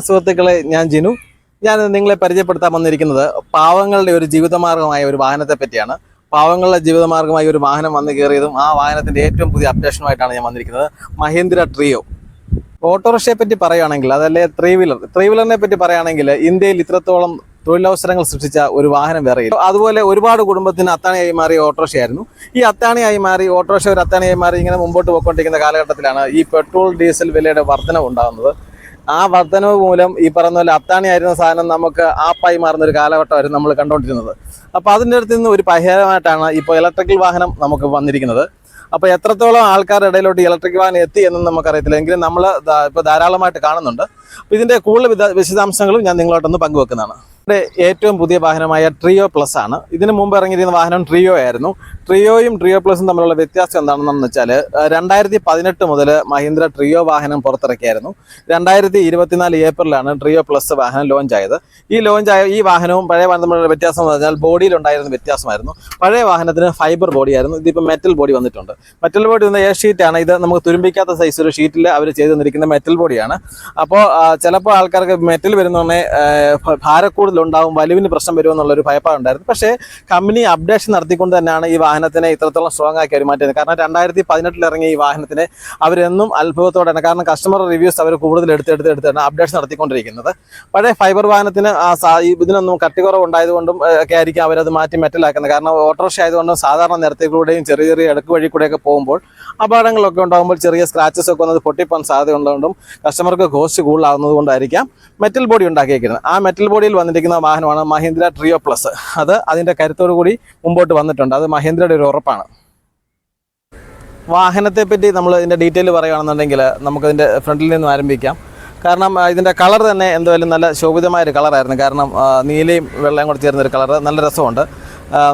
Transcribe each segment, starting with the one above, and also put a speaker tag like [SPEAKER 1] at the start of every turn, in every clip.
[SPEAKER 1] സുഹൃത്തുക്കളെ ഞാൻ ജിനു. ഞാൻ നിങ്ങളെ പരിചയപ്പെടുത്താൻ വന്നിരിക്കുന്നത് പാവങ്ങളുടെ ഒരു ജീവിതമാർഗമായ ഒരു വാഹനത്തെ പറ്റിയാണ്. പാവങ്ങളുടെ ജീവിതമാർഗമായി ഒരു വാഹനം വന്നു കയറിയതും ആ വാഹനത്തിന്റെ ഏറ്റവും പുതിയ അപ്ഡേഷനുമായിട്ടാണ് ഞാൻ വന്നിരിക്കുന്നത്. മഹേന്ദ്ര ട്രിയോ. ഓട്ടോറിക്ഷയെ പറ്റി പറയുകയാണെങ്കിൽ അതല്ലേ ത്രീ വീലർ ത്രീ വീലറിനെ പറ്റി പറയുകയാണെങ്കിൽ ഇന്ത്യയിൽ ഇത്രത്തോളം തൊഴിലവസരങ്ങൾ സൃഷ്ടിച്ച ഒരു വാഹനം വേറെയില്ല അതുപോലെ ഒരുപാട് കുടുംബത്തിന് അത്താണിയായി മാറിയ ഓട്ടോറിക്ഷയായിരുന്നു. ഈ അത്താണിയായി മാറി ഓട്ടോറിക്ഷ ഒരു അത്താണിയായി മാറി ഇങ്ങനെ മുമ്പോട്ട് പോയിക്കൊണ്ടിരിക്കുന്ന കാലഘട്ടത്തിലാണ് ഈ പെട്രോൾ ഡീസൽ വിലയുടെ വർധനവ് ഉണ്ടാകുന്നത്. ആ വർധനവ് മൂലം ഈ പറഞ്ഞ പോലെ അത്താണിയായിരുന്ന സാധനം നമുക്ക് ആപ്പായി മാറുന്ന ഒരു കാലഘട്ടമായിരുന്നു നമ്മൾ കണ്ടുകൊണ്ടിരുന്നത് അപ്പോൾ അതിന്റെ അടുത്ത് നിന്ന് ഒരു പരിഹാരമായിട്ടാണ് ഇപ്പോൾ ഇലക്ട്രിക്കൽ വാഹനം നമുക്ക് വന്നിരിക്കുന്നത്. അപ്പോൾ എത്രത്തോളം ആൾക്കാരുടെ ഇടയിലോട്ട് ഇലക്ട്രിക് വാഹനം എത്തി എന്നും നമുക്കറിയത്തില്ല. എങ്കിലും നമ്മൾ ഇപ്പോൾ ധാരാളമായിട്ട് കാണുന്നുണ്ട്. അപ്പോൾ ഇതിന്റെ കൂടുതൽ വിശദാംശങ്ങളും ഞാൻ നിങ്ങളോട്ടൊന്ന് പങ്കുവെക്കുന്നതാണ്. ഏറ്റവും പുതിയ വാഹനമായ ട്രിയോ പ്ലസ് ആണ്. ഇതിനു മുമ്പ് ഇറങ്ങിയിരുന്ന വാഹനം ട്രിയോ ആയിരുന്നു. ട്രിയോയും ട്രിയോ പ്ലസും തമ്മിലുള്ള വ്യത്യാസം എന്താണെന്ന് വെച്ചാൽ രണ്ടായിരത്തി പതിനെട്ട് മുതൽ മഹീന്ദ്ര ട്രിയോ വാഹനം പുറത്തിറക്കിയായിരുന്നു. രണ്ടായിരത്തി ഇരുപത്തിനാല് ഏപ്രിലാണ് ട്രിയോ പ്ലസ് വാഹനം ലോഞ്ച് ആയത്. ഈ ലോഞ്ച് ആയ ഈ വാഹനവും പഴയ വാഹനം തമ്മിലുള്ള വ്യത്യാസം എന്ന് പറഞ്ഞാൽ ബോഡിയിലുണ്ടായിരുന്ന വ്യത്യാസമായിരുന്നു. പഴയ വാഹനത്തിന് ഫൈബർ ബോഡിയായിരുന്നു ഇതിപ്പോൾ മെറ്റൽ ബോഡി വന്നിട്ടുണ്ട്. മെറ്റൽ ബോഡി വന്ന എയർ ഷീറ്റാണ് ഇത് നമുക്ക് തുരുമ്പിക്കാത്ത സൈസ് ഒരു ഷീറ്റിൽ അവർ ചെയ്ത് തന്നിരിക്കുന്ന മെറ്റൽ ബോഡിയാണ് അപ്പോൾ ചിലപ്പോൾ ആൾക്കാർക്ക് മെറ്റൽ വരുന്നതന്നെ ഭാരക്കൂടുതലുണ്ടാവും വലുവിന് പ്രശ്നം വരുമെന്നുള്ളൊരു ഭയപ്പാടുണ്ടായിരുന്നു. പക്ഷേ കമ്പനി അപ്ഡേഷൻ നടത്തിക്കൊണ്ട് തന്നെയാണ് ഈ വാഹനത്തിനെ ഇത്രത്തോളം സ്ട്രോങ് ആക്കി അവർ മാറ്റിയത്. കാരണം രണ്ടായിരത്തി പതിനെട്ടിൽ ഇറങ്ങിയ ഈ വാഹനത്തിനെ അവരെന്നും അത്ഭുതത്തോടെയാണ്. കാരണം കസ്റ്റമർ റിവ്യൂസ് അവർ കൂടുതൽ എടുത്തെടുത്ത് എടുത്താണ് അപ്ഡേറ്റ്സ് നടത്തിക്കൊണ്ടിരിക്കുന്നത്. പഴയ ഫൈബർ വാഹനത്തിന് ഇതിനൊന്നും കട്ടിക്കുറവ് ഉണ്ടായതുകൊണ്ടും ഏഹ്, ഒക്കെ ആയിരിക്കും അവരത് മാറ്റി മെറ്റലാക്കുന്നത്. കാരണം ഓട്ടോറിക്ഷ ആയതുകൊണ്ടും സാധാരണ നിരത്തിലൂടെയും ചെറിയ ചെറിയ ഇടയ്ക്ക് വഴി കൂടെയൊക്കെ പോകുമ്പോൾ അപകടങ്ങളൊക്കെ ഉണ്ടാകുമ്പോൾ ചെറിയ സ്ക്രാച്ചസ് ഒക്കെ വന്നത് പൊട്ടിപ്പോൻ സാധ്യത ഉള്ളതുകൊണ്ടും കസ്റ്റമർക്ക് കോസ്റ്റ് കൂടുതലാകുന്നത് കൊണ്ടായിരിക്കാം മെറ്റൽ ബോഡി ഉണ്ടാക്കിയിരിക്കുന്നത് ആ മെറ്റൽ ബോഡിയിൽ വന്നിരിക്കുന്ന വാഹനമാണ് മഹീന്ദ്ര ട്രിയോ പ്ലസ് അത് അതിന്റെ കരുത്തോടു കൂടി മുമ്പോട്ട് വന്നിട്ടുണ്ട്. അത് മഹീന്ദ്രയുടെ ഒരു ഉറപ്പാണ്. വാഹനത്തെ പറ്റി നമ്മൾ ഇതിന്റെ ഡീറ്റെയിൽ പറയുകയാണെന്നുണ്ടെങ്കിൽ നമുക്കതിന്റെ ഫ്രണ്ടിൽ നിന്ന് ആരംഭിക്കാം. കാരണം ഇതിന്റെ കളർ തന്നെ എന്തായാലും നല്ല ശോഭിതമായൊരു കളറായിരുന്നു കാരണം നീലയും വെള്ളയും കൂടെ ചേർന്നൊരു കളർ നല്ല രസമുണ്ട്.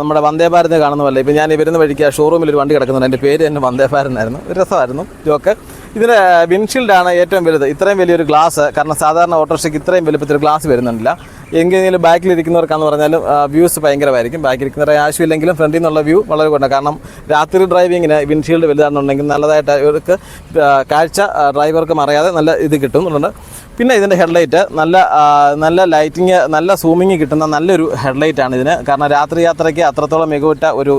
[SPEAKER 1] നമ്മുടെ വന്ദേ ഭാരത് കാണുന്ന പോലെ ഇപ്പം ഞാൻ ഇവരുന്ന വരുന്ന വഴിക്ക് ഷോറൂമിൽ ഒരു വണ്ടി കിടക്കുന്നുണ്ട്. എന്റെ പേര് തന്നെ വന്ദേ ഭാരത് ഒരു രസമായിരുന്നു. ജോക്ക് ഇതിന്റെ വിൻഷീൽഡാണ് ഏറ്റവും വലുത്. ഇത്രയും വലിയൊരു ഗ്ലാസ് കാരണം സാധാരണ ഓട്ടോറിക്ഷയ്ക്ക് ഇത്രയും വലുപ്പത്തിൽ ഗ്ലാസ് വരുന്നുണ്ടില്ല. എങ്കിലും ബാക്കിൽ ഇരിക്കുന്നവർക്കാന്ന് പറഞ്ഞാലും വ്യൂസ് ഭയങ്കരമായിരിക്കും. ബാക്കിൽ ഇരിക്കുന്നവരെ ആവശ്യമില്ലെങ്കിലും ഫ്രണ്ടിൽ നിന്നുള്ള വ്യൂ വളരെ കൂടുതലാണ് കാരണം രാത്രി ഡ്രൈവിങ്ങിന് വിൻഷീൽഡ് വലുതാണെന്നുണ്ടെങ്കിൽ നല്ലതായിട്ട് ഇവർക്ക് കാഴ്ച ഡ്രൈവർക്ക് മറിയാതെ നല്ല ഇത് കിട്ടും എന്നുള്ളത് പിന്നെ ഇതിന്റെ ഹെഡ്ലൈറ്റ് നല്ല നല്ല ലൈറ്റിങ് നല്ല സൂമിങ് കിട്ടുന്ന നല്ലൊരു ഹെഡ്ലൈറ്റാണ് ഇതിന്. കാരണം രാത്രി യാത്രയ്ക്ക് അത്രത്തോളം മികവുറ്റ ഒരു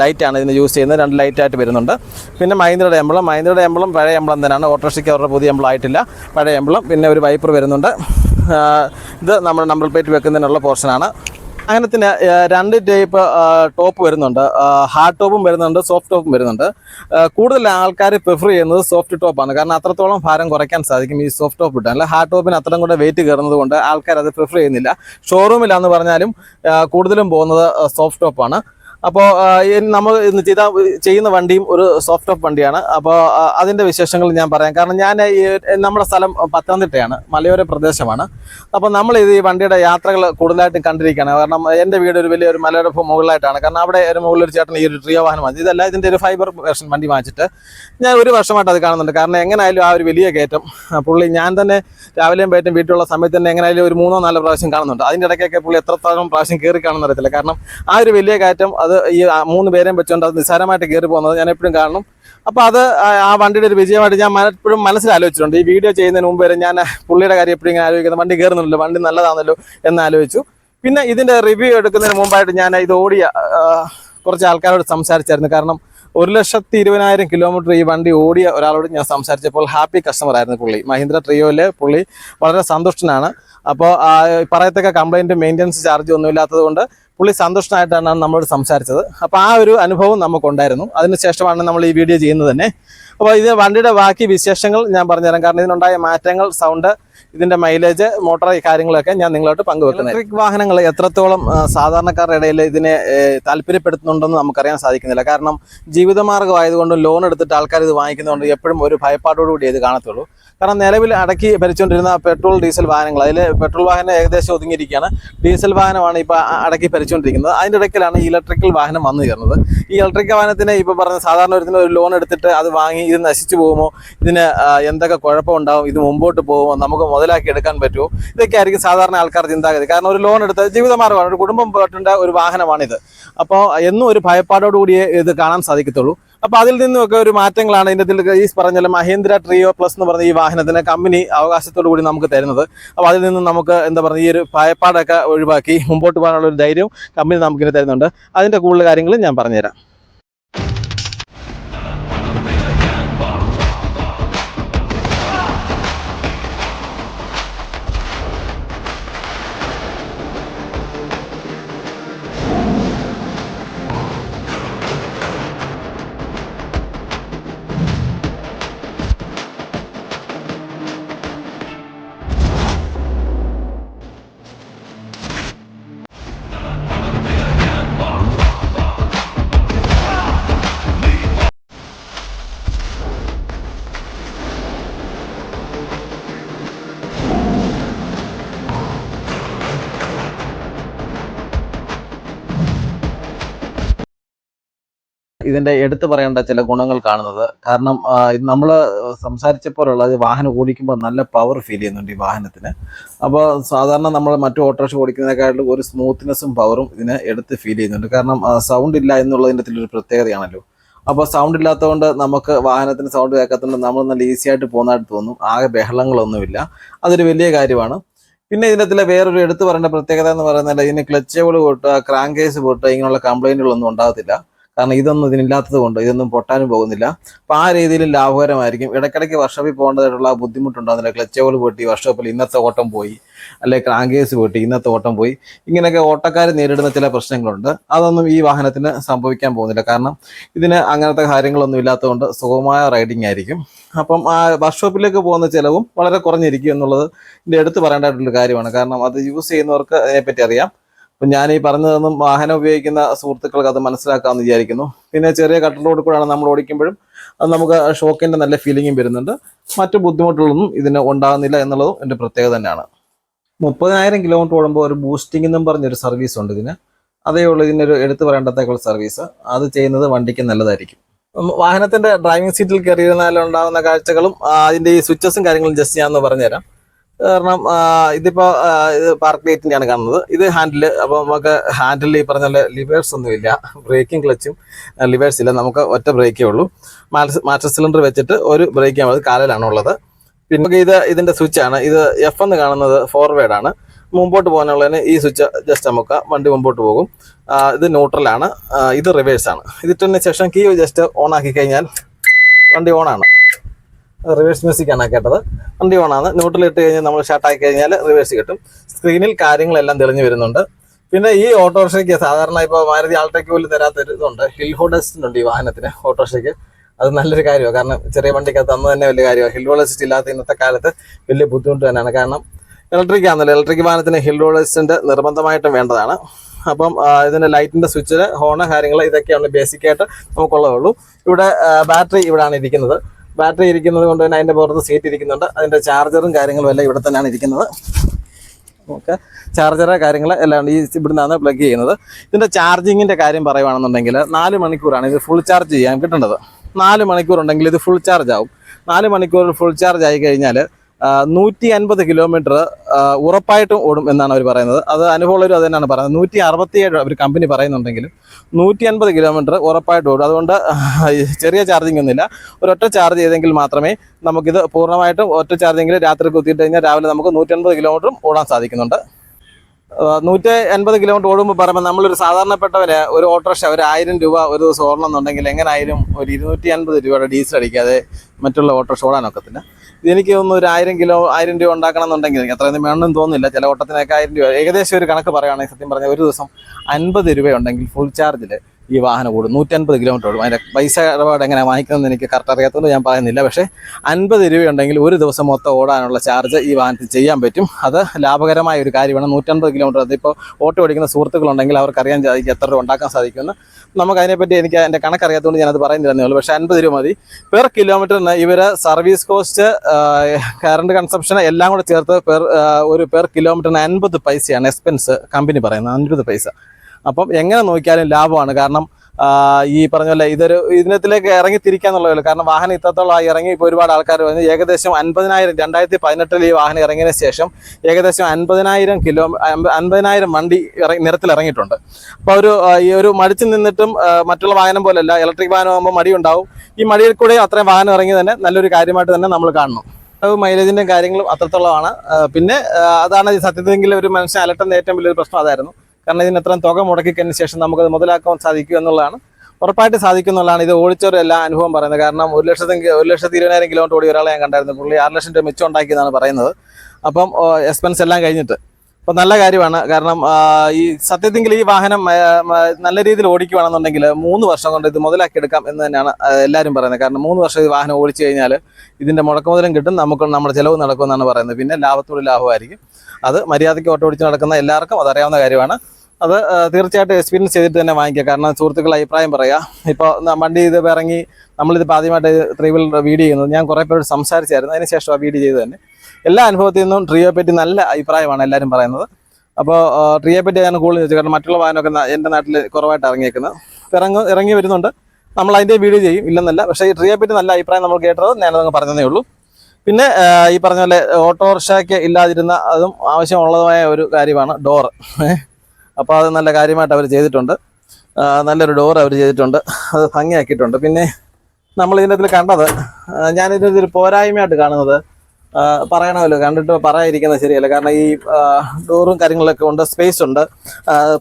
[SPEAKER 1] ലൈറ്റാണ് ഇതിന് യൂസ് ചെയ്യുന്നത്. രണ്ട് ലൈറ്റായിട്ട് വരുന്നുണ്ട്. പിന്നെ മഹീന്ദ്രയുടെ എംബ്ലം മഹീന്ദ്രയുടെ എംബ്ലം പഴയ എംബ്ലം തന്നെയാണ്. ഓട്ടോറിക്ഷയ്ക്ക് അവരുടെ പുതിയ എംബ്ലം ആയിട്ടില്ല. പഴയ എംബ്ലം പിന്നെ ഒരു വൈപ്പർ വരുന്നുണ്ട്. ഇത് നമ്മൾ നമ്പർ പ്ലേറ്റ് വെക്കുന്നതിനുള്ള പോർഷനാണ് അങ്ങനെ തന്നെ രണ്ട് ടൈപ്പ് ടോപ്പ് വരുന്നുണ്ട്. ഹാർഡ് ടോപ്പും വരുന്നുണ്ട് സോഫ്റ്റ് ടോപ്പും വരുന്നുണ്ട്. കൂടുതൽ ആൾക്കാർ പ്രിഫർ ചെയ്യുന്നത് സോഫ്റ്റ് ടോപ്പാണ് കാരണം അത്രത്തോളം ഭാരം കുറയ്ക്കാൻ സാധിക്കും ഈ സോഫ്റ്റ് ടോപ്പ് ഇട്ടാൽ ഹാർഡ് ടോപ്പിന് അത്രയും കൂടെ വെയിറ്റ് കയറുന്നത് കൊണ്ട് ആൾക്കാർ അത് പ്രിഫർ ചെയ്യുന്നില്ല ഷോറൂമിലാന്ന് പറഞ്ഞാലും കൂടുതലും പോകുന്നത് സോഫ്റ്റ് ടോപ്പാണ് അപ്പോൾ നമ്മൾ ചെയ്ത ചെയ്യുന്ന വണ്ടിയും ഒരു സോഫ്റ്റ് ഓഫ് വണ്ടിയാണ്. അപ്പോൾ അതിന്റെ വിശേഷങ്ങൾ ഞാൻ പറയാം. കാരണം ഞാൻ നമ്മുടെ സ്ഥലം പത്തനംതിട്ടയാണ്. മലയോര പ്രദേശമാണ്. അപ്പോൾ നമ്മൾ ഇത് ഈ വണ്ടിയുടെ യാത്രകൾ കൂടുതലായിട്ടും കണ്ടിരിക്കുകയാണ്. കാരണം എന്റെ വീട് ഒരു വലിയൊരു മലയോര മുകളിലായിട്ടാണ്. കാരണം അവിടെ ഒരു മുകളിൽ ഒരു ചേട്ടൻ ഈ ഒരു ട്രിയോ വാഹനം വാങ്ങിച്ചു ഇതല്ല ഇതിന്റെ ഒരു ഫൈബർ വേർഷൻ വണ്ടി വാങ്ങിച്ചിട്ട്. ഞാൻ ഒരു വർഷമായിട്ട് അത് കാണുന്നുണ്ട്. കാരണം എങ്ങനെയായാലും ആ ഒരു വലിയ കയറ്റം പുള്ളി ഞാൻ തന്നെ രാവിലെയും പേറ്റും വീട്ടിലുള്ള സമയത്ത് തന്നെ എങ്ങനെയായാലും ഒരു മൂന്നോ നാലോ പ്രാവശ്യം കാണുന്നുണ്ട്. അതിന്റെ ഇടയ്ക്കൊക്കെ പുള്ളി എത്രത്തോളം പ്രാവശ്യം കയറി കാണുന്നറിയത്തില്ല കാരണം ആ ഒരു വലിയ കയറ്റം അത് ഈ മൂന്ന് പേരെയും വെച്ചുകൊണ്ട് അത് നിസ്സാരമായിട്ട് കയറി പോകുന്നത് ഞാൻ എപ്പോഴും കാണണം അപ്പോൾ അത് ആ- വണ്ടിയുടെ ഒരു വിജയമായിട്ട് ഞാൻ എപ്പോഴും മനസ്സിൽ ആലോചിച്ചിട്ടുണ്ട് ഈ വീഡിയോ ചെയ്യുന്നതിന് മുമ്പ് വരെ ഞാൻ പുള്ളിയുടെ കാര്യം എപ്പോഴും ഇങ്ങനെ ആലോചിക്കുന്നത് വണ്ടി കയറുന്നുണ്ടല്ലോ വണ്ടി നല്ലതാണല്ലോ എന്ന് ആലോചിച്ചു. പിന്നെ ഇതിന്റെ റിവ്യൂ എടുക്കുന്നതിന് മുമ്പായിട്ട് ഞാൻ ഇത് ഓടിയ കുറച്ച് ആൾക്കാരോട് സംസാരിച്ചായിരുന്നു. കാരണം ഒരു ലക്ഷത്തി ഇരുപതിനായിരം കിലോമീറ്റർ ഈ വണ്ടി ഓടിയ ഒരാളോട് ഞാൻ സംസാരിച്ചപ്പോൾ ഹാപ്പി കസ്റ്റമർ ആയിരുന്നു പുള്ളി. മഹീന്ദ്ര ട്രിയോയിലെ പുള്ളി വളരെ സന്തുഷ്ടനാണ്. അപ്പോൾ പറയത്തക്ക കംപ്ലൈന്റ് മെയിന്റനൻസ് ചാർജ് ഒന്നും ഇല്ലാത്തത് കൊണ്ട് പുള്ളി സന്തുഷ്ടനായിട്ടാണ് നമ്മളോട് സംസാരിച്ചത്. അപ്പോൾ ആ ഒരു അനുഭവം നമുക്കുണ്ടായിരുന്നു. അതിനുശേഷമാണ് നമ്മൾ ഈ വീഡിയോ ചെയ്യുന്നത് തന്നെ. അപ്പോൾ ഇത് വണ്ടിയുടെ ബാക്കി വിശേഷങ്ങൾ ഞാൻ പറഞ്ഞുതരാം. കാരണം ഇതിനുണ്ടായ മാറ്റങ്ങൾ സൗണ്ട് ഇതിന്റെ മൈലേജ് മോട്ടോർ കാര്യങ്ങളൊക്കെ ഞാൻ നിങ്ങളോട്ട് പങ്കുവെക്കുന്നത്. ഇലക്ട്രിക് വാഹനങ്ങൾ എത്രത്തോളം സാധാരണക്കാരുടെ ഇടയിൽ ഇതിനെ താല്പര്യപ്പെടുത്തുന്നുണ്ടെന്ന് നമുക്കറിയാൻ സാധിക്കുന്നില്ല. കാരണം ജീവിതമാർഗമായതുകൊണ്ടും ലോൺ എടുത്തിട്ട് ആൾക്കാർ ഇത് വാങ്ങിക്കുന്നതുകൊണ്ട് എപ്പോഴും ഒരു ഭയപ്പാടോടുകൂടി ഇത് കാണത്തുള്ളൂ. കാരണം നിലവിൽ അടക്കി ഭരിച്ചുകൊണ്ടിരുന്ന പെട്രോൾ ഡീസൽ വാഹനങ്ങൾ അതിൽ പെട്രോൾ വാഹനം ഏകദേശം ഒതുങ്ങിയിരിക്കുകയാണ്. ഡീസൽ വാഹനമാണ് ഇപ്പോൾ അടക്കി ഭരിച്ചുകൊണ്ടിരിക്കുന്നത്. അതിന്റെ ഇടയ്ക്കിലാണ് ഇലക്ട്രിക്കൽ വാഹനം വന്നു ചേർന്നത്. ഈ ഇലക്ട്രിക്കൽ വാഹനത്തിന് ഇപ്പോൾ പറഞ്ഞ സാധാരണ ഒരു ഒരു ലോൺ എടുത്തിട്ട് അത് വാങ്ങി ഇത് നശിച്ചു പോകുമോ? ഇതിന് എന്തൊക്കെ കുഴപ്പമുണ്ടാവും ഇത് മുമ്പോട്ട് പോകുമോ? നമുക്ക് മുതലാക്കി എടുക്കാൻ പറ്റുമോ? ഇതൊക്കെ ആയിരിക്കും സാധാരണ ആൾക്കാർ ചിന്താഗതി. കാരണം ഒരു ലോൺ എടുത്ത് ജീവിതമാർഗമാണ് ഒരു കുടുംബം പോയിട്ടുണ്ട് ഒരു വാഹനമാണിത്. അപ്പോൾ എന്നും ഒരു ഭയപ്പാടോടുകൂടിയേ ഇത് കാണാൻ സാധിക്കത്തുള്ളൂ. അപ്പോൾ അതിൽ നിന്നൊക്കെ ഒരു മാറ്റങ്ങളാണ് ഇതിന്റെ ഈ പറഞ്ഞ മഹേന്ദ്ര ട്രിയോ പ്ലസ് എന്ന് പറഞ്ഞ ഈ വാഹനത്തിന് കമ്പനി അവകാശത്തോടു കൂടി നമുക്ക് തരുന്നത്. അപ്പൊ അതിൽ നിന്ന് നമുക്ക് എന്താ പറയുക ഈ ഒരു ഭയപ്പാടൊക്കെ ഒഴിവാക്കി മുമ്പോട്ട് പോകാനുള്ള ഒരു ധൈര്യവും കമ്പനി നമുക്കിന് തരുന്നുണ്ട്. അതിന്റെ കൂടുതൽ കാര്യങ്ങളും ഞാൻ പറഞ്ഞുതരാം. ഇതിന്റെ എടുത്തു പറയേണ്ട ചില ഗുണങ്ങൾ കാണുന്നത്. കാരണം നമ്മൾ സംസാരിച്ചപ്പോഴുള്ള ഈ വാഹനം ഓടിക്കുമ്പോൾ നല്ല പവർ ഫീൽ ചെയ്യുന്നുണ്ട് ഈ വാഹനത്തിന്. അപ്പോൾ സാധാരണ നമ്മൾ മറ്റു ഓട്ടോറിക്ഷ ഓടിക്കുന്നതിനേക്കാളും ഒരു സ്മൂത്ത്നെസ്സും പവറും ഇതിന് എടുത്ത് ഫീൽ ചെയ്യുന്നുണ്ട്. കാരണം സൗണ്ട് ഇല്ല എന്നുള്ളതിന്റെ ഒരു പ്രത്യേകതയാണല്ലോ. അപ്പോൾ സൗണ്ട് ഇല്ലാത്തതുകൊണ്ട് നമുക്ക് വാഹനത്തിന് സൗണ്ട് കേൾക്കാത്തതുകൊണ്ട് നമ്മൾ നല്ല ഈസി ആയിട്ട് പോകുന്നതായിട്ട് തോന്നും. ആകെ ബഹളങ്ങളൊന്നുമില്ല. അതൊരു വലിയ കാര്യമാണ്. പിന്നെ ഇതിനകത്തിലെ വേറൊരു എടുത്തു പറയേണ്ട പ്രത്യേകത എന്ന് പറയുന്നത് ഇതിന് ക്ലച്ചുകൾ പൊട്ടുക ക്രാങ്ക് കേസ് പൊട്ടുക ഇങ്ങനെയുള്ള കംപ്ലൈന്റുകളൊന്നും ഉണ്ടാകത്തില്ല. കാരണം ഇതൊന്നും ഇതിനില്ലാത്തത് കൊണ്ട് ഇതൊന്നും പൊട്ടാനും പോകുന്നില്ല. അപ്പോൾ ആ രീതിയിൽ ലാഭകരമായിരിക്കും. ഇടയ്ക്കിടയ്ക്ക് വർക്ക്ഷോപ്പിൽ പോകേണ്ടതായിട്ടുള്ള ആ അതിന്റെ ക്ലച്ചുകൾ പൊട്ടി വർക്ക്ഷോപ്പിൽ ഇന്നത്തെ ഓട്ടം പോയി അല്ലെങ്കിൽ ക്രാങ്കേഴ്സ് പൊട്ടി ഇന്നത്തെ ഓട്ടം പോയി. ഇങ്ങനെയൊക്കെ ഓട്ടക്കാർ നേരിടുന്ന ചില പ്രശ്നങ്ങളുണ്ട്. അതൊന്നും ഈ വാഹനത്തിന് സംഭവിക്കാൻ പോകുന്നില്ല. കാരണം ഇതിന് അങ്ങനത്തെ കാര്യങ്ങളൊന്നും ഇല്ലാത്തതുകൊണ്ട് സുഗമമായ റൈഡിങ് ആയിരിക്കും. അപ്പം ആ വർക്ക്ഷോപ്പിലേക്ക് പോകുന്ന ചിലവും വളരെ കുറഞ്ഞിരിക്കും എന്നുള്ളത് ഇതിന്റെ എടുത്ത് പറയേണ്ടതായിട്ടുള്ള കാര്യമാണ്. കാരണം അത് യൂസ് ചെയ്യുന്നവർക്ക് അതിനെപ്പറ്റി അറിയാം. അപ്പം ഞാൻ ഈ പറഞ്ഞതൊന്നും വാഹനം ഉപയോഗിക്കുന്ന സുഹൃത്തുക്കൾക്ക് അത് മനസ്സിലാക്കാമെന്ന് വിചാരിക്കുന്നു. പിന്നെ ചെറിയ കട്ടർ റോഡ് കൂടെയാണ് നമ്മൾ ഓടിക്കുമ്പോഴും അത് നമുക്ക് ഷോക്കിന്റെ നല്ല ഫീലിങ്ങും വരുന്നുണ്ട്. മറ്റു ബുദ്ധിമുട്ടുകളൊന്നും ഇതിന് ഉണ്ടാകുന്നില്ല എന്നുള്ളതും എന്റെ പ്രത്യേകത തന്നെയാണ്. മുപ്പതിനായിരം കിലോമീറ്റർ ഓടുമ്പോൾ ഒരു ബൂസ്റ്റിംഗ് എന്നും പറഞ്ഞൊരു സർവീസ് ഉണ്ട് ഇതിന്. അതേ ഉള്ളൂ ഇതിനൊരു എടുത്തു പറയേണ്ടത്തേക്കുള്ള സർവീസ് അത് ചെയ്യുന്നത് വണ്ടിക്ക് നല്ലതായിരിക്കും. വാഹനത്തിന്റെ ഡ്രൈവിംഗ് സീറ്റിൽ കയറിയിരുന്നാലുണ്ടാകുന്ന കാഴ്ചകളും അതിന്റെ ഈ സ്വിച്ചസും കാര്യങ്ങളും ജസ്റ്റ് ഞാൻ ഒന്ന് പറഞ്ഞുതരാം. കാരണം ഇതിപ്പോ ഇത് പാർക്ക് ലൈറ്റിന്റെയാണ് കാണുന്നത്. ഇത് ഹാൻഡിൽ അപ്പോൾ നമുക്ക് ഹാൻഡിൽ ഈ പറഞ്ഞ ലിവേഴ്സ് ഒന്നും ഇല്ല. ബ്രേക്കിംഗ് ക്ലച്ചും ലിവേഴ്സ് ഇല്ല. നമുക്ക് ഒറ്റ ബ്രേക്കേ ഉള്ളൂ. മാസ്റ്റർ സിലിണ്ടർ വെച്ചിട്ട് ഒരു ബ്രേക്ക് അത് കാലിലാണ് ഉള്ളത് പിന്നെ ഇത് ഇതിന്റെ സ്വിച്ച് ആണ് ഇത് എഫ് എന്ന് കാണുന്നത് ഫോർവേഡ് ആണ്. മുമ്പോട്ട് പോകാനുള്ളതിന് ഈ സ്വിച്ച് ജസ്റ്റ് നമുക്ക് വണ്ടി മുമ്പോട്ട് പോകും. ഇത് ഇത് ന്യൂട്രലാണ് ഇത് റിവേഴ്സ് ആണ്. ഇതിട്ടതിന് ശേഷം കീ ജസ്റ്റ് ഓൺ ആക്കി കഴിഞ്ഞാൽ വണ്ടി ഓണാണ് റിവേഴ്സ് മ്യൂസിക് ആണ് കേട്ടത്. വണ്ടി ഓണാണ് ന്യൂട്രൽ ഇട്ട് കഴിഞ്ഞാൽ നമ്മൾ ഷാർട്ടാക്കി കഴിഞ്ഞാൽ റിവേഴ്സ് കിട്ടും. സ്ക്രീനിൽ കാര്യങ്ങളെല്ലാം തെളിഞ്ഞു വരുന്നുണ്ട്. പിന്നെ ഈ ഓട്ടോറിക്ഷയ്ക്ക് സാധാരണ ഇപ്പോൾ മാരുതി ആൾട്ടയ്ക്ക് പോലും തരാത്തൊരു ഇതുണ്ട് ഹിൽ ഹോഡസ്റ്റ് ഉണ്ട് ഈ വാഹനത്തിന് ഓട്ടോറിക്ഷയ്ക്ക് അത് നല്ലൊരു കാര്യമാണ്. കാരണം ചെറിയ വണ്ടിക്കകത്ത് അന്ന് തന്നെ വലിയ കാര്യമാണ്. ഹിൽ ഹോൾഡസ്റ്റ് ഇല്ലാത്ത ഇന്നത്തെ കാലത്ത് വലിയ ബുദ്ധിമുട്ട് തന്നെയാണ്. കാരണം ഇലക്ട്രിക് ആണല്ലോ. ഇലക്ട്രിക് വാഹനത്തിന് ഹിൽ ഹോൾഡസ്റ്റിന്റെ നിർബന്ധമായിട്ടും വേണ്ടതാണ്. അപ്പം ഇതിന്റെ ലൈറ്റിന്റെ സ്വിച്ചിൽ ഹോണ് കാര്യങ്ങൾ ഇതൊക്കെയാണ് ബേസിക്കായിട്ട് നമുക്കുള്ളതുള്ളൂ ഇവിടെ ബാറ്ററി ഇവിടെയാണ് ഇരിക്കുന്നത്. ബാറ്ററി ഇരിക്കുന്നത് കൊണ്ട് തന്നെ അതിന്റെ പുറത്ത് സീറ്റ് ഇരിക്കുന്നുണ്ട്. അതിന്റെ ചാർജറും കാര്യങ്ങളും എല്ലാം ഇവിടെ തന്നെയാണ് ഇരിക്കുന്നത്. ഓക്കെ ചാർജറ് കാര്യങ്ങൾ എല്ലാം ഈ ഇവിടെ നിന്നാണ് പ്ലഗ് ചെയ്യുന്നത്. ഇതിന്റെ ചാർജിങ്ങിന്റെ കാര്യം പറയുവാണെന്നുണ്ടെങ്കിൽ നാല് മണിക്കൂറാണ് ഇത് ഫുൾ ചാർജ് ചെയ്യാൻ കിട്ടേണ്ടത്. നാല് മണിക്കൂർ ഉണ്ടെങ്കിൽ ഇത് ഫുൾ ചാർജ് ആവും. നാല് മണിക്കൂർ ഫുൾ ചാർജ് ആയി കഴിഞ്ഞാൽ നൂറ്റി അൻപത് കിലോമീറ്റർ ഉറപ്പായിട്ടും ഓടും എന്നാണ് അവർ പറയുന്നത്. അത് അനുഭവമുള്ളവരും അത് തന്നെയാണ് പറയുന്നത്. നൂറ്റി അറുപത്തിയേഴ് ഒരു കമ്പനി പറയുന്നുണ്ടെങ്കിലും നൂറ്റി അൻപത് കിലോമീറ്റർ ഉറപ്പായിട്ട് ഓടും. അതുകൊണ്ട് ചെറിയ ചാർജിങ് ഒന്നുമില്ല. ഒരൊറ്റ ചാർജ് ചെയ്തെങ്കിൽ മാത്രമേ നമുക്കിത് പൂർണമായിട്ടും ഒറ്റ ചാർജിങ്ങിൽ രാത്രി കുത്തിയിട്ട് കഴിഞ്ഞാൽ രാവിലെ നമുക്ക് നൂറ്റി അൻപത് കിലോമീറ്ററും ഓടാൻ സാധിക്കുന്നുണ്ട്. നൂറ്റി അൻപത് കിലോമീറ്റർ ഓടുമ്പോൾ പറയുമ്പോൾ നമ്മളൊരു സാധാരണപ്പെട്ടവര് ഒരു ഓട്ടോറിക്ഷ ഒരു ആയിരം രൂപ ഒരു ദിവസം ഓടണം എന്നുണ്ടെങ്കിൽ എങ്ങനെയായാലും ഒരു ഇരുന്നൂറ്റി അൻപത് രൂപയുടെ ഡീസൽ അടിക്കാതെ മറ്റുള്ള ഓട്ടോറിക്ഷ ഓടാനൊക്കത്തില്ല എനിക്ക് തോന്നുന്നു ഒരു ആയിരം കിലോ ആയിരം രൂപ ഉണ്ടാക്കണം എന്നുണ്ടെങ്കിൽ എനിക്ക് അത്രയൊന്നും വേണമെന്ന് തോന്നുന്നില്ല. ചില ഓട്ടത്തിനൊക്കെ ആയിരം രൂപ ഏകദേശം ഒരു കണക്ക് പറയുകയാണെങ്കിൽ സത്യം പറഞ്ഞാൽ ഒരു ദിവസം അൻപത് രൂപയുണ്ടെങ്കിൽ ഫുൾ ചാർജിൽ ഈ വാഹനം ഓടും. നൂറ്റൻപത് കിലോമീറ്റർ ഓടും. അതിന്റെ പൈസ ഇടപാട് എങ്ങനെ വാങ്ങിക്കുന്നത് എനിക്ക് കറക്റ്റ് അറിയാത്തതുകൊണ്ട് ഞാൻ പറയുന്നില്ല. പക്ഷേ അൻപത് രൂപയുണ്ടെങ്കിൽ ഒരു ദിവസം മൊത്തം ഓടാനുള്ള ചാർജ് ഈ വാഹനത്തിൽ ചെയ്യാൻ പറ്റും. അത് ലാഭകരമായ ഒരു കാര്യമാണ്. നൂറ്റൻപത് കിലോമീറ്റർ അതിപ്പോൾ ഓട്ടോ ഓടിക്കുന്ന സുഹൃത്തുക്കളുണ്ടെങ്കിൽ അവർക്കറിയാൻ സാധിക്കും എത്ര രൂപ ഉണ്ടാക്കാൻ സാധിക്കുമെന്ന്. നമുക്ക് അതിനെപ്പറ്റി എനിക്ക് എന്റെ കണക്കറിയാത്തതുകൊണ്ട് ഞാനത് പറയുന്നില്ലെന്നേ ഉള്ളൂ. പക്ഷേ അൻപത് രൂപ മതി. പെർ കിലോമീറ്ററിന് ഇവർ സർവീസ് കോസ്റ്റ് കറണ്ട് കൺസപ്ഷൻ എല്ലാം കൂടെ ചേർത്ത് പെർ ഒരു പെർ കിലോമീറ്ററിന് അൻപത് പൈസയാണ് എക്സ്പെൻസ് കമ്പനി പറയുന്നത്. അൻപത് പൈസ. അപ്പം എങ്ങനെ നോക്കിയാലും ലാഭമാണ്. കാരണം ഈ പറഞ്ഞ പോലെ ഇതൊരു ഇതിനത്തിലേക്ക് ഇറങ്ങി തിരിക്കാന്നുള്ളതല്ലോ കാരണം വാഹനം ഇത്രത്തോളം ഇറങ്ങി ഇപ്പോൾ ഒരുപാട് ആൾക്കാർ വന്നു ഏകദേശം അൻപതിനായിരം രണ്ടായിരത്തി പതിനെട്ടിൽ ഈ വാഹനം ഇറങ്ങിയതിന് ശേഷം ഏകദേശം അൻപതിനായിരം കിലോ അൻപ- അൻപതിനായിരം വണ്ടി ഇറങ്ങി നിരത്തിൽ ഇറങ്ങിയിട്ടുണ്ട്. അപ്പോൾ ഒരു ഈ ഒരു മടിച്ചു നിന്നിട്ടും മറ്റുള്ള വാഹനം പോലല്ല ഇലക്ട്രിക് വാഹനം ആകുമ്പോൾ മടി ഉണ്ടാവും. ഈ മടിയിൽ കൂടെ അത്രയും വാഹനം ഇറങ്ങി തന്നെ നല്ലൊരു കാര്യമായിട്ട് തന്നെ നമ്മൾ കാണണം. അത് മൈലേജിന്റെ കാര്യങ്ങളും അത്രത്തോളമാണ്. പിന്നെ അതാണ് ഈ ഒരു മനുഷ്യൻ അലട്ടുന്ന ഏറ്റവും വലിയൊരു പ്രശ്നം അതായിരുന്നു. കാരണം ഇതിന് അത്രയും തുക മുടക്കിക്കതിന് ശേഷം നമുക്കത് മുതലാക്കാൻ സാധിക്കും എന്നുള്ളതാണ്. ഉറപ്പായിട്ട് സാധിക്കും എന്നുള്ളതാണ്. ഇത് ഓടിച്ചവരെല്ലാം അനുഭവം പറയുന്നത്. കാരണം ഒരു ലക്ഷത്തി ഒരു ലക്ഷത്തി ഇരുപതിനായിരം കിലോമീറ്റർ ഓടി ഒരാളെ ഞാൻ കണ്ടായിരുന്നു. പുള്ളി ആറ് ലക്ഷം രൂപ മിച്ചം ഉണ്ടാക്കിയെന്നാണ് പറയുന്നത്. അപ്പം എക്സ്പെൻസ് എല്ലാം കഴിഞ്ഞിട്ട്. അപ്പം നല്ല കാര്യമാണ്. കാരണം ഈ സത്യത്തിൽ ഈ വാഹനം നല്ല രീതിയിൽ ഓടിക്കുകയാണെന്നുണ്ടെങ്കിൽ മൂന്ന് വർഷം കൊണ്ട് ഇത് മുതലാക്കി എടുക്കാം എന്ന് തന്നെയാണ് എല്ലാവരും പറയുന്നത്. കാരണം മൂന്ന് വർഷം ഈ വാഹനം ഓടിച്ചു കഴിഞ്ഞാൽ ഇതിന്റെ മുടക്കുമുതലും കിട്ടും. നമുക്ക് നമ്മുടെ ചിലവ് നടക്കുമെന്നാണ് പറയുന്നത്. പിന്നെ ലാഭത്തോട് ലാഭമായിരിക്കും. അത് മര്യാദയ്ക്ക് ഓട്ടോ ഓടിച്ച് നടക്കുന്ന എല്ലാവർക്കും അതറിയാവുന്ന കാര്യമാണ്. അത് തീർച്ചയായിട്ടും എക്സ്പീരിയൻസ് ചെയ്തിട്ട് തന്നെ വാങ്ങിക്കുക കാരണം സുഹൃത്തുക്കൾ അഭിപ്രായം പറയാം. ഇപ്പോൾ വണ്ടി ഇത് ഇറങ്ങി നമ്മളിതിപ്പോൾ ആദ്യമായിട്ട് ത്രീ വീലർ വീഡിയോ ചെയ്യുന്നത്. ഞാൻ കുറേ പേരോട് സംസാരിച്ചായിരുന്നു. അതിനുശേഷം ആ വീഡിയോ ചെയ്ത് തന്നെ. എല്ലാ അനുഭവത്തിൽ നിന്നും ട്രിയോയെ പറ്റി നല്ല അഭിപ്രായമാണ് എല്ലാവരും പറയുന്നത്. അപ്പോൾ ട്രിയോ പറ്റി ഞാൻ കൂടുതൽ ചോദിച്ചു. കാരണം മറ്റുള്ള വാഹനമൊക്കെ എന്റെ നാട്ടിൽ കുറവായിട്ട് ഇറങ്ങിയേക്കുന്നത്. ഇറങ്ങി ഇറങ്ങി വരുന്നുണ്ട്. നമ്മൾ അതിന്റെ വീഡിയോ ചെയ്യും. ഇല്ലെന്നല്ല. പക്ഷേ ഈ ട്രിയോ പറ്റി നല്ല അഭിപ്രായം നമ്മൾ കേട്ടത് ഞാനതങ്ങ് പറഞ്ഞതേ ഉള്ളൂ. പിന്നെ ഈ പറഞ്ഞ പോലെ ഓട്ടോറിക്ഷയ്ക്ക് ഇല്ലാതിരുന്ന അതും ആവശ്യമുള്ളതുമായ ഒരു കാര്യമാണ് ഡോറ് അപ്പോൾ അത് നല്ല കാര്യമായിട്ട് അവർ ചെയ്തിട്ടുണ്ട്. നല്ലൊരു ഡോർ അവർ ചെയ്തിട്ടുണ്ട്. അത് ഭംഗിയാക്കിയിട്ടുണ്ട്. പിന്നെ നമ്മൾ ഇതിനകത്തിൽ കണ്ടത് ഒരു പോരായ്മയായിട്ട് കാണുന്നത്. പറയണമല്ലോ കണ്ടിട്ട് പറയാതിരിക്കുന്നത് ശരിയല്ല. കാരണം ഈ ഡോറും കാര്യങ്ങളൊക്കെ ഉണ്ട് സ്പേസ് ഉണ്ട്.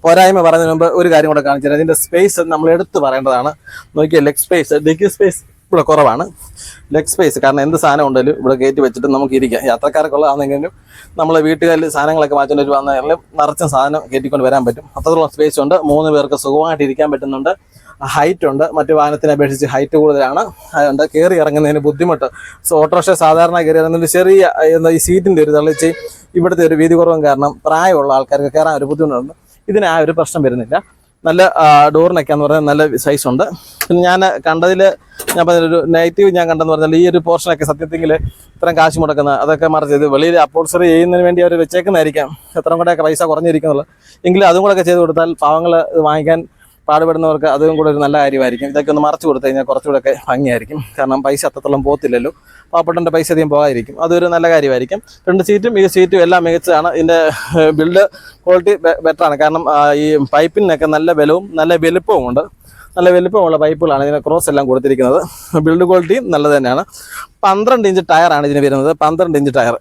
[SPEAKER 1] പോരായ്മ പറയുന്നതിന് മുമ്പ് ഒരു കാര്യം കൂടെ കാണിച്ചു തരാം ഇതിന്റെ സ്പേസ് നമ്മൾ എടുത്ത് പറയേണ്ടതാണ്. നോക്കിയാൽ ലെഗ് സ്പേസ് ഡിഗ് സ്പേസ് ഇവിടെ കുറവാണ്. ലെഗ് സ്പേസ് കാരണം എന്ത് സാധനം ഉണ്ടെങ്കിലും ഇവിടെ കയറ്റി വെച്ചിട്ട് നമുക്ക് ഇരിക്കാം. യാത്രക്കാർക്കുള്ളതാണെങ്കിലും നമ്മൾ വീട്ടുകാരിൽ സാധനങ്ങളൊക്കെ മാറ്റുന്നവർ വന്നാലും നിറച്ച സാധനം കയറ്റിക്കൊണ്ട് വരാൻ പറ്റും. അത്രത്തോളം സ്പേസ് ഉണ്ട്. മൂന്ന് പേർക്ക് സുഖമായിട്ട് ഇരിക്കാൻ പറ്റുന്നുണ്ട്. ഹൈറ്റ് ഉണ്ട്. മറ്റു വാഹനത്തിനെ അപേക്ഷിച്ച് ഹൈറ്റ് കൂടുതലാണ്. അതുകൊണ്ട് കയറി ഇറങ്ങുന്നതിന് ബുദ്ധിമുട്ട്. സോ ഓട്ടോറിക്ഷ സാധാരണ കയറി ഇറങ്ങുന്നതിന് ചെറിയ എന്താ ഈ സീറ്റിന്റെ ഒരു തള്ളിച്ച് ഇവിടുത്തെ ഒരു വീതി കുറവും കാരണം പ്രായമുള്ള ആൾക്കാർക്ക് കയറാൻ ഒരു ബുദ്ധിമുട്ടുണ്ട്. ഇതിന് ആ ഒരു പ്രശ്നം വരുന്നില്ല. നല്ല ഡോറിനൊക്കെ എന്ന് പറഞ്ഞാൽ നല്ല സൈസ് ഉണ്ട്. പിന്നെ ഞാൻ കണ്ടതിൽ ഞാൻ പറഞ്ഞൊരു നെഗറ്റീവ് ഞാൻ കണ്ടെന്ന് പറഞ്ഞാൽ ഈ ഒരു പോർഷനൊക്കെ സത്യത്തിൽ ഇത്രയും കാശ് മുടക്കുന്ന അതൊക്കെ മറിച്ച് ഇത് വെളിയിൽ അപ്പോൾസറി ചെയ്യുന്നതിന് വേണ്ടി അവർ വെച്ചേക്കുന്നതായിരിക്കാം. എത്രയും കൂടെയൊക്കെ പൈസ കുറഞ്ഞിരിക്കുന്നുള്ളൂ. എങ്കിലും അതും കൂടെയൊക്കെ ചെയ്ത് കൊടുത്താൽ പാവങ്ങൾ ഇത് വാങ്ങിക്കാൻ പാടുപെടുന്നവർക്ക് അതും കൂടെ ഒരു നല്ല കാര്യമായിരിക്കും. ഇതൊക്കെ ഒന്ന് മറച്ചു കൊടുത്തു കഴിഞ്ഞാൽ കുറച്ചുകൂടെ ഒക്കെ ഭംഗിയായിരിക്കും. കാരണം പൈസ അത്രത്തോളം പോകത്തില്ലല്ലോ. പാവപ്പെട്ടന്റെ പൈസ അധികം പോകാതിരിക്കും. അതൊരു നല്ല കാര്യമായിരിക്കും. രണ്ട് സീറ്റും ഈ സീറ്റും എല്ലാം മികച്ചതാണ്. ഇതിന്റെ ബിൽഡ് ക്വാളിറ്റി ബെറ്ററാണ്. കാരണം ഈ പൈപ്പിനൊക്കെ നല്ല ബലവും നല്ല വലുപ്പവും ഉണ്ട്. നല്ല വലുപ്പമുള്ള പൈപ്പുകളാണ് ഇതിന് ക്രോസ് എല്ലാം കൊടുത്തിരിക്കുന്നത്. ബിൽഡ് ക്വാളിറ്റിയും നല്ലത് തന്നെയാണ്. പന്ത്രണ്ട് ഇഞ്ച് ടയറാണ് ഇതിന് വരുന്നത്. പന്ത്രണ്ട് ഇഞ്ച് ടയർ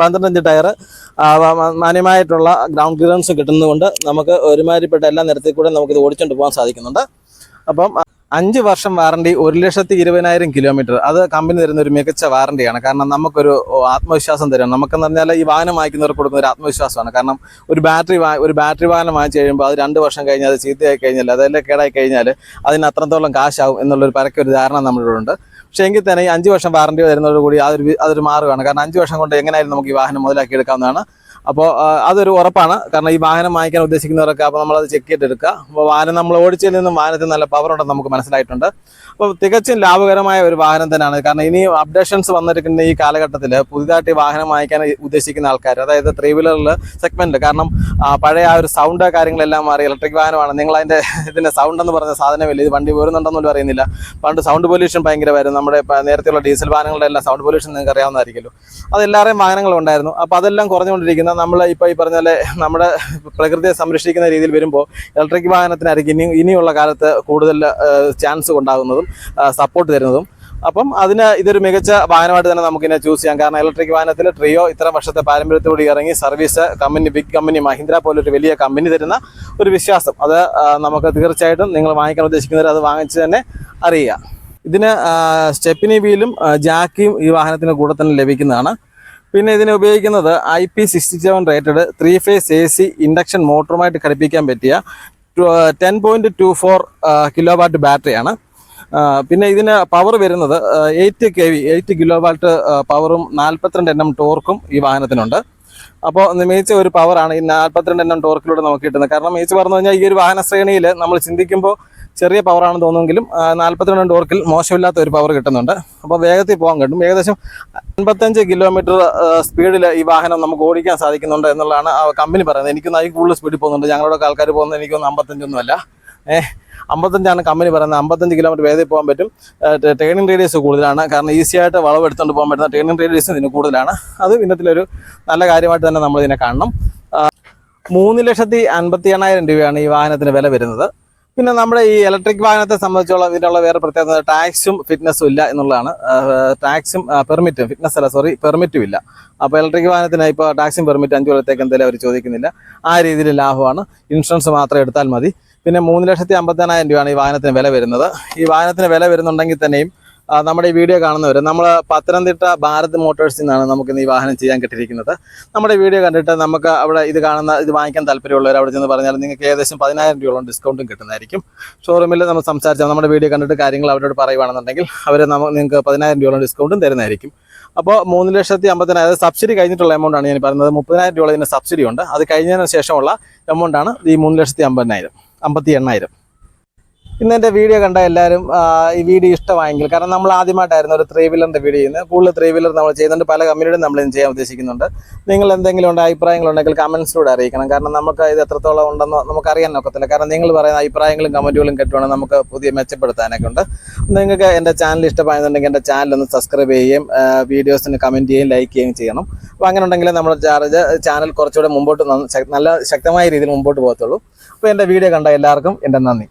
[SPEAKER 1] പന്ത്രണ്ട് ഇഞ്ച് ടയർ മാന്യമായിട്ടുള്ള ഗ്രൗണ്ട് ക്ലിയറൻസ് കിട്ടുന്നതുകൊണ്ട് നമുക്ക് ഒരുമാതിരിപ്പെട്ട എല്ലാ നിരത്തിൽ കൂടെ നമുക്കിത് ഓടിച്ചുകൊണ്ട് പോകാൻ സാധിക്കുന്നുണ്ട്. അപ്പം അഞ്ച് വർഷം വാറണ്ടി ഒരു ലക്ഷത്തി ഇരുപതിനായിരം കിലോമീറ്റർ. അത് കമ്പനി തരുന്ന ഒരു മികച്ച വാറണ്ടിയാണ്. കാരണം നമുക്കൊരു ആത്മവിശ്വാസം തരും നമുക്കെന്ന് പറഞ്ഞാൽ ഈ വാഹനം വാങ്ങിക്കുന്നവർക്ക് കൊടുക്കുന്ന ഒരു ആത്മവിശ്വാസമാണ്. കാരണം ഒരു ബാറ്ററി ഒരു ബാറ്ററി വാഹനം വാങ്ങിച്ചു കഴിയുമ്പോൾ അത് രണ്ട് വർഷം കഴിഞ്ഞാൽ അത് ചീത്തയായി കഴിഞ്ഞാൽ അതെല്ലാം കേടായി കഴിഞ്ഞാൽ അതിന് അത്രത്തോളം കാശാവും എന്നുള്ളൊരു പരക്കൊരു ധാരണ നമ്മളിവിടെ ഉണ്ട് പക്ഷേ എങ്കിൽ തന്നെ ഈ അഞ്ച് വർഷം വാറണ്ടി വരുന്നതോടുകൂടി അതൊരു അതൊരു മാറുകയാണ്. കാരണം അഞ്ച് വർഷം കൊണ്ട് എങ്ങനെയായാലും നമുക്ക് ഈ വാഹനം മുതലാക്കി എടുക്കാവുന്നതാണ് അപ്പോൾ അതൊരു ഉറപ്പാണ്. കാരണം ഈ വാഹനം വാങ്ങിക്കാൻ ഉദ്ദേശിക്കുന്നവരൊക്കെ അപ്പോൾ നമ്മളത് ചെക്ക് ചെയ്തെടുക്കുക. അപ്പോൾ വാഹനം നമ്മൾ ഓടിച്ചതിൽ നിന്നും വാഹനത്തിൽ നല്ല പവർ ഉണ്ടെന്ന് നമുക്ക് മനസ്സിലായിട്ടുണ്ട്. അപ്പോൾ തികച്ചും ലാഭകരമായ ഒരു വാഹനം തന്നെയാണ്. കാരണം ഇനി അപ്ഡേഷൻസ് വന്നിരിക്കുന്ന ഈ കാലഘട്ടത്തിൽ പുതിയതായിട്ട് വാഹനം വാങ്ങിക്കാൻ ഉദ്ദേശിക്കുന്ന ആൾക്കാർ അതായത് ത്രീ വീലറിൽ സെഗ്മെന്റ് കാരണം പഴയ ആ ഒരു സൗണ്ട് കാര്യങ്ങളെല്ലാം മാറി ഇലക്ട്രിക് വാഹനമാണ്. നിങ്ങൾ അതിന്റെ ഇതിന്റെ സൗണ്ട് എന്ന് പറഞ്ഞ സാധനമില്ല. ഇത് വണ്ടി വരുന്നുണ്ടെന്നൊന്നും അറിയുന്നില്ല. പണ്ട് സൗണ്ട് പൊല്യൂഷൻ ഭയങ്കരമായിരുന്നു. നമ്മുടെ നേരത്തെയുള്ള ഡീസൽ വാഹനങ്ങളുടെ എല്ലാം സൗണ്ട് പൊല്യൂഷൻ നിങ്ങൾക്ക് അറിയാവുന്നതായിരിക്കുമല്ലോ. അത് എല്ലാവരെയും വാഹനങ്ങളുണ്ടായിരുന്നു. അപ്പോൾ അതെല്ലാം കുറഞ്ഞുകൊണ്ടിരിക്കുന്ന നമ്മൾ ഇപ്പോൾ ഈ പറഞ്ഞ പോലെ നമ്മുടെ പ്രകൃതിയെ സംരക്ഷിക്കുന്ന രീതിയിൽ വരുമ്പോൾ ഇലക്ട്രിക് വാഹനത്തിനായിരിക്കും ഇനി ഇനിയുള്ള കാലത്ത് കൂടുതൽ ചാൻസ് ഉണ്ടാകുന്നതും സപ്പോർട്ട് തരുന്നതും. അപ്പം അതിന് ഇതൊരു മികച്ച വാഹനമായിട്ട് തന്നെ നമുക്കിനെ ചൂസ് ചെയ്യാം. കാരണം ഇലക്ട്രിക് വാഹനത്തിൽ ട്രിയോ ഇത്ര വർഷത്തെ പാരമ്പര്യത്തോടെ ഇറങ്ങി service company big company Mahindra പോലൊരു വലിയ കമ്പനി തരുന്ന ഒരു വിശ്വാസം. അത് നമുക്ക് തീർച്ചയായിട്ടും നിങ്ങൾ വാങ്ങിക്കാൻ ഉദ്ദേശിക്കുന്നവർ അത് വാങ്ങിച്ച് തന്നെ അറിയുക. ഇതിന് സ്റ്റെപ്പിനി വീലും ജാക്കിയും ഈ വാഹനത്തിന് കൂടെ തന്നെ ലഭിക്കുന്നതാണ്. പിന്നെ ഇതിന് ഉപയോഗിക്കുന്നത് I P sixty seven rated three phase A C induction മോട്ടറുമായിട്ട് ഘടിപ്പിക്കാൻ പറ്റിയ ten point two four kilo watt ബാറ്ററിയാണ് പിന്നെ ഇതിന് പവർ വരുന്നത് eight K V eight kilo watt പവറും നാൽപ്പത്തിരണ്ട് എണ്ണം ടോർക്കും ഈ വാഹനത്തിനുണ്ട്. അപ്പോൾ മികച്ച ഒരു പവറാണ് ഈ നാൽപ്പത്തിരണ്ട് എണ്ണം ടോർക്കിലൂടെ നമുക്ക് കിട്ടുന്നത്. കാരണം മികച്ച പറഞ്ഞു കഴിഞ്ഞാൽ ഈ ഒരു വാഹന ശ്രേണിയിൽ നമ്മൾ ചിന്തിക്കുമ്പോൾ ചെറിയ പവറാണെന്ന് തോന്നുമെങ്കിലും നാൽപ്പത്തിരണ്ട് ഡോർക്കിൽ മോശമില്ലാത്ത ഒരു പവർ കിട്ടുന്നുണ്ട്. അപ്പോൾ വേഗത്തിൽ പോകാൻ കിട്ടും ഏകദേശം അൻപത്തഞ്ച് കിലോമീറ്റർ സ്പീഡിൽ ഈ വാഹനം നമുക്ക് ഓടിക്കാൻ സാധിക്കുന്നുണ്ട് എന്നുള്ളതാണ് ആ കമ്പനി പറയുന്നത്. എനിക്കൊന്നും അതിൽ കൂടുതൽ സ്പീഡിൽ പോകുന്നുണ്ട്. ഞങ്ങളുടെ ആൾക്കാർ പോകുന്നത് എനിക്കൊന്നും അമ്പത്തഞ്ചൊന്നുമല്ല ഏഹ് അമ്പത്തഞ്ചാണ് കമ്പനി പറയുന്നത്. അമ്പത്തഞ്ച് കിലോമീറ്റർ വേഗത്തിൽ പോകാൻ പറ്റും. ട്രെയിനിങ് റേഡിയസ് കൂടുതലാണ്. കാരണം ഈസി ആയിട്ട് വളവ് എടുത്തുകൊണ്ട് പോകാൻ പറ്റുന്ന ട്രെയിനിങ് റേഡിയസ് ഇതിന് കൂടുതലാണ്. അത് ഇന്നത്തിലൊരു നല്ല കാര്യമായിട്ട് തന്നെ നമ്മൾ ഇതിനെ കാണണം മൂന്ന് ലക്ഷത്തി അൻപത്തി എണ്ണായിരം രൂപയാണ് ഈ വാഹനത്തിന് വില വരുന്നത്. പിന്നെ നമ്മുടെ ഈ ഇലക്ട്രിക് വാഹനത്തെ സംബന്ധിച്ചുള്ള ഇതിനുള്ള വേറെ പ്രത്യേകത ടാക്സും ഫിറ്റ്നസ്സും ഇല്ല എന്നുള്ളതാണ്. ടാക്സും പെർമിറ്റും ഫിറ്റ്നസ് അല്ല സോറി പെർമിറ്റും ഇല്ല. അപ്പോൾ ഇലക്ട്രിക് വാഹനത്തിന് ഇപ്പോൾ ടാക്സും പെർമിറ്റ് അഞ്ച് കൊല്ലത്തേക്ക് എന്തായാലും അവർ ചോദിക്കുന്നില്ല. ആ രീതിയിൽ ലാഭമാണ്. ഇൻഷുറൻസ് മാത്രം എടുത്താൽ മതി. പിന്നെ മൂന്ന് ലക്ഷത്തി അമ്പത്തിനായിരം രൂപയാണ് ഈ വാഹനത്തിന് വില വരുന്നത്. ഈ വാഹനത്തിന് വില വരുന്നുണ്ടെങ്കിൽ തന്നെയും നമ്മുടെ ഈ വീഡിയോ കാണുന്നവർ നമ്മൾ പത്തനംതിട്ട ഭാരത് മോട്ടോഴ്സിൽ നിന്നാണ് നമുക്ക് ഈ വാഹനം ചെയ്യാൻ കിട്ടിയിരിക്കുന്നത്. നമ്മുടെ വീഡിയോ കണ്ടിട്ട് നമുക്ക് അവിടെ ഇത് കാണുന്ന ഇത് വാങ്ങിക്കാൻ താല്പര്യമുള്ളവർ അവിടെ ചെന്ന് പറഞ്ഞാൽ നിങ്ങൾക്ക് ഏകദേശം പതിനായിരം രൂപയോളം ഡിസ്കൗണ്ടും കിട്ടുന്നതായിരിക്കും. ഷോറൂമിൽ നമ്മൾ സംസാരിച്ചാൽ നമ്മുടെ വീഡിയോ കണ്ടിട്ട് കാര്യങ്ങൾ അവരോട് പറയുവാണെന്നുണ്ടെങ്കിൽ അവർ നിങ്ങൾക്ക് പതിനായിരം രൂപയോളം ഡിസ്കൗണ്ടും തരുന്നതായിരിക്കും. അപ്പോൾ മൂന്ന് ലക്ഷത്തി അമ്പതിനായിരം സബ്സിഡി കഴിഞ്ഞിട്ടുള്ള എമൗണ്ട് ആണ് ഞാൻ പറയുന്നത് മുപ്പതിനായിരം രൂപ ഇതിന് സബ്സിഡി ഉണ്ട്. അത് കഴിഞ്ഞതിന് ശേഷമുള്ള എമൗണ്ട് ആണ് ഈ മൂന്ന് ലക്ഷത്തി അമ്പതിനായിരം അമ്പത്തി എണ്ണായിരം. ഇന്ന് എന്റെ വീഡിയോ കണ്ട എല്ലാവരും ഈ വീഡിയോ ഇഷ്ടമായെങ്കിൽ കാരണം നമ്മൾ ആദ്യമായിട്ടായിരുന്നു ഒരു ത്രീ വീലറിന്റെ വീഡിയോ ചെയ്യുന്നത്. കൂടുതൽ ത്രീ വീലർ നമ്മൾ ചെയ്യുന്നുണ്ട്. പല കമ്പനിയോടും നമ്മൾ ചെയ്യാൻ ഉദ്ദേശിക്കുന്നുണ്ട്. നിങ്ങൾ എന്തെങ്കിലും ഉണ്ട് അഭിപ്രായങ്ങളുണ്ടെങ്കിൽ കമൻസിലൂടെ അറിയിക്കണം. കാരണം നമുക്ക് ഇത് എത്രത്തോളം ഉണ്ടെന്ന് നമുക്ക് അറിയാൻ ഒക്കത്തില്ല. കാരണം നിങ്ങൾ പറയുന്ന അഭിപ്രായങ്ങളും കമന്റുകളും കിട്ടുവാണെങ്കിൽ നമുക്ക് പുതിയ മെച്ചപ്പെടുത്താനൊക്കെ ഉണ്ട്. നിങ്ങൾക്ക് എന്റെ ചാനൽ ഇഷ്ടമായെന്നുണ്ടെങ്കിൽ എന്റെ ചാനൽ ഒന്ന് സബ്സ്ക്രൈബ് ചെയ്യുകയും വീഡിയോസിന് കമന്റ് ചെയ്യുകയും ലൈക്ക് ചെയ്യുകയും ചെയ്യണം. അപ്പോൾ അങ്ങനെ ഉണ്ടെങ്കിൽ നമ്മുടെ ചാർജ് ചാനൽ കുറച്ചുകൂടെ മുമ്പോട്ട് നല്ല ശക്തമായ രീതിയിൽ മുമ്പോട്ട് പോകത്തുള്ളൂ. അപ്പോൾ എന്റെ വീഡിയോ കണ്ട എല്ലാവർക്കും എന്റെ നന്ദി.